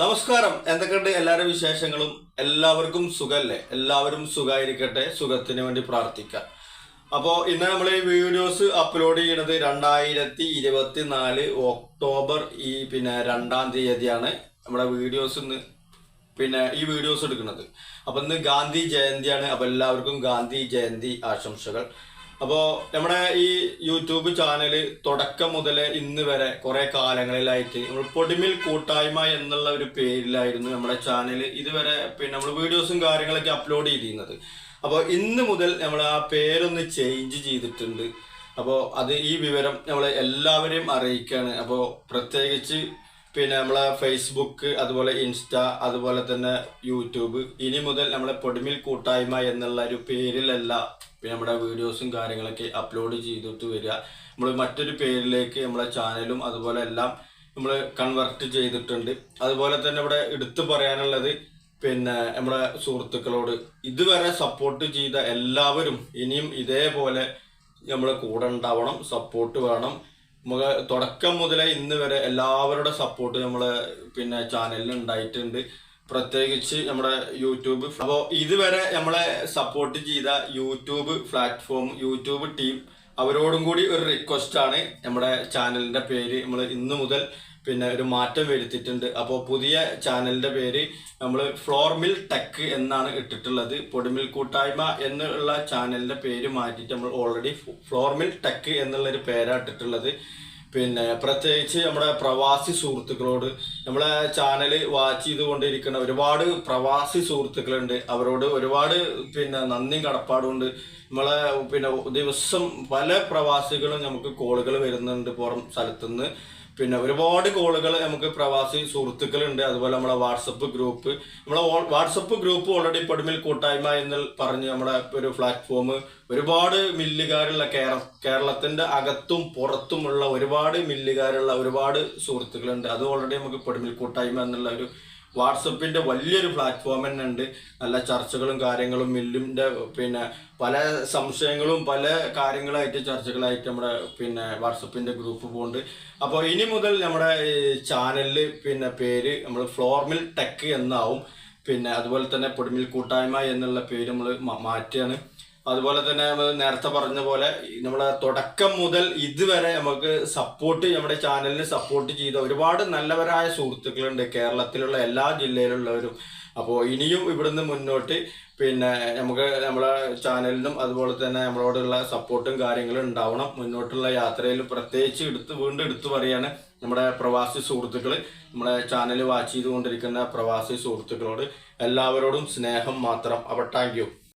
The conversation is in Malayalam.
നമസ്കാരം. എന്തൊക്കെയുണ്ട് എല്ലാവരുടെ വിശേഷങ്ങളും? എല്ലാവർക്കും സുഖല്ലേ? എല്ലാവരും സുഖമായിരിക്കട്ടെ സുഖത്തിന് വേണ്ടി പ്രാർത്ഥിക്കാം. അപ്പോൾ ഇന്ന് നമ്മൾ ഈ വീഡിയോസ് അപ്ലോഡ് ചെയ്യുന്നത് രണ്ടായിരത്തി ഇരുപത്തി നാല് ഒക്ടോബർ ഈ പിന്നെ രണ്ടാം തീയതിയാണ് നമ്മുടെ വീഡിയോസ് ഇന്ന് പിന്നെ ഈ വീഡിയോസ് എടുക്കുന്നത്. അപ്പം ഇന്ന് ഗാന്ധി ജയന്തിയാണ്. അപ്പോൾ എല്ലാവർക്കും ഗാന്ധി ജയന്തി ആശംസകൾ. അപ്പോൾ നമ്മുടെ ഈ യൂട്യൂബ് ചാനൽ തുടക്കം മുതൽ ഇന്ന് വരെ കുറെ കാലങ്ങളിലായിട്ട് നമ്മൾ പൊടിമിൽ കൂട്ടായ്മ എന്നുള്ള ഒരു പേരിലായിരുന്നു നമ്മുടെ ചാനൽ ഇതുവരെ പിന്നെ നമ്മൾ വീഡിയോസും കാര്യങ്ങളൊക്കെ അപ്ലോഡ് ചെയ്തിരുന്നത്. അപ്പോൾ ഇന്ന് മുതൽ നമ്മൾ ആ പേരൊന്ന് ചേഞ്ച് ചെയ്തിട്ടുണ്ട്. അപ്പോൾ അത് ഈ വിവരം നമ്മൾ എല്ലാവരെയും അറിയിക്കുകയാണ് അപ്പോൾ പ്രത്യേകിച്ച് പിന്നെ നമ്മളെ ഫേസ്ബുക്ക് അതുപോലെ ഇൻസ്റ്റ അതുപോലെ തന്നെ യൂട്യൂബ് ഇനി മുതൽ നമ്മളെ പൊടിമിൽ കൂട്ടായ്മ എന്നുള്ള ഒരു പേരിലല്ല പിന്നെ നമ്മുടെ വീഡിയോസും കാര്യങ്ങളൊക്കെ അപ്ലോഡ് ചെയ്തിട്ട് വരിക. നമ്മൾ മറ്റൊരു പേരിലേക്ക് നമ്മളെ ചാനലും അതുപോലെ എല്ലാം നമ്മൾ കൺവെർട്ട് ചെയ്തിട്ടുണ്ട്. അതുപോലെ തന്നെ ഇവിടെ എടുത്തു പറയാനുള്ളത് പിന്നെ നമ്മുടെ സുഹൃത്തുക്കളോട് ഇതുവരെ സപ്പോർട്ട് ചെയ്ത എല്ലാവരും ഇനിയും ഇതേപോലെ നമ്മൾ കൂടെ ഉണ്ടാവണം സപ്പോർട്ട് വേണം. നമുക്ക് തുടക്കം മുതലേ ഇന്ന് വരെ എല്ലാവരുടെ സപ്പോർട്ട് നമ്മളെ പിന്നെ ചാനലിൽ ഉണ്ടായിട്ടുണ്ട്. പ്രത്യേകിച്ച് നമ്മുടെ യൂട്യൂബ് അപ്പോൾ ഇതുവരെ നമ്മളെ സപ്പോർട്ട് ചെയ്ത യൂട്യൂബ് പ്ലാറ്റ്ഫോം യൂട്യൂബ് ടീം അവരോടും കൂടി ഒരു റിക്വസ്റ്റ് ആണ്. നമ്മുടെ ചാനലിന്റെ പേര് നമ്മൾ ഇന്ന് മുതൽ പിന്നെ ഒരു മാറ്റം വരുത്തിയിട്ടുണ്ട്. അപ്പോൾ പുതിയ ചാനലിന്റെ പേര് നമ്മൾ ഫ്ലോർമിൽ ടെക് എന്നാണ് ഇട്ടിട്ടുള്ളത്. പൊടിമിൽ കൂട്ടായ്മ എന്നുള്ള ചാനലിന്റെ പേര് മാറ്റിയിട്ട് നമ്മൾ ഓൾറെഡി ഫ്ലോർമിൽ ടെക് എന്നുള്ള ഒരു പേരാണ് ഇട്ടിട്ടുള്ളത്. പിന്നെ പ്രത്യേകിച്ച് നമ്മുടെ പ്രവാസി സുഹൃത്തുക്കളോട് നമ്മളെ ചാനൽ വാച്ച് ചെയ്തുകൊണ്ടിരിക്കുന്ന ഒരുപാട് പ്രവാസി സുഹൃത്തുക്കളുണ്ട്. അവരോട് ഒരുപാട് പിന്നെ നന്ദിയും കടപ്പാടുണ്ട് നമ്മളെ പിന്നെ ദിവസം പല പ്രവാസികളും നമുക്ക് കോളുകൾ വരുന്നുണ്ട് പുറം സ്ഥലത്തുനിന്ന്. പിന്നെ ഒരുപാട് കോളുകൾ നമുക്ക് പ്രവാസി സുഹൃത്തുക്കളുണ്ട്. അതുപോലെ നമ്മളെ വാട്സപ്പ് ഗ്രൂപ്പ് നമ്മളെ വാട്സപ്പ് ഗ്രൂപ്പ് ഓൾറെഡി പടുമിൽ കൂട്ടായ്മ എന്ന് പറഞ്ഞ് നമ്മുടെ ഒരു പ്ലാറ്റ്ഫോം ഒരുപാട് മില്ലുകാരുള്ള കേര കേരളത്തിന്റെ അകത്തും പുറത്തുമുള്ള ഒരുപാട് മില്ലുകാരുള്ള ഒരുപാട് സുഹൃത്തുക്കളുണ്ട്. അത് ഓൾറെഡി നമുക്ക് പടുമിൽ കൂട്ടായ്മ എന്നുള്ള ഒരു വാട്സപ്പിന്റെ വലിയൊരു പ്ലാറ്റ്ഫോം തന്നെ ഉണ്ട്. നല്ല ചർച്ചകളും കാര്യങ്ങളും മില്ലിന്റെ പിന്നെ പല സംശയങ്ങളും പല കാര്യങ്ങളായിട്ട് ചർച്ചകളായിട്ട് നമ്മുടെ പിന്നെ വാട്സപ്പിന്റെ ഗ്രൂപ്പ് പോകുന്നുണ്ട് അപ്പോൾ ഇനി മുതൽ നമ്മുടെ ചാനലിൽ പിന്നെ പേര് നമ്മൾ ഫ്ലോർമിൽ ടെക് എന്നാവും. പിന്നെ അതുപോലെ തന്നെ പൊടിമിൽ കൂട്ടായ്മ എന്നുള്ള പേര് നമ്മൾ മാറ്റുകയാണ്. അതുപോലെ തന്നെ നമ്മൾ നേരത്തെ പറഞ്ഞ പോലെ നമ്മളെ തുടക്കം മുതൽ ഇതുവരെ നമുക്ക് സപ്പോർട്ട് നമ്മുടെ ചാനലിന് സപ്പോർട്ട് ചെയ്ത ഒരുപാട് നല്ലവരായ സുഹൃത്തുക്കളുണ്ട്. കേരളത്തിലുള്ള എല്ലാ ജില്ലയിലുള്ളവരും. അപ്പോൾ ഇനിയും ഇവിടുന്ന് മുന്നോട്ട് പിന്നെ നമുക്ക് നമ്മളെ ചാനലിനും അതുപോലെ തന്നെ നമ്മളോടുള്ള സപ്പോർട്ടും കാര്യങ്ങളും ഉണ്ടാവണം. മുന്നോട്ടുള്ള യാത്രയിൽ പ്രത്യേകിച്ച് എടുത്ത് വീണ്ടും എടുത്തു പറയാണ് നമ്മുടെ പ്രവാസി സുഹൃത്തുക്കൾ നമ്മുടെ ചാനൽ വാച്ച് ചെയ്തുകൊണ്ടിരിക്കുന്ന പ്രവാസി സുഹൃത്തുക്കളോട് എല്ലാവരോടും സ്നേഹം മാത്രം. അപ്പോൾ താങ്ക്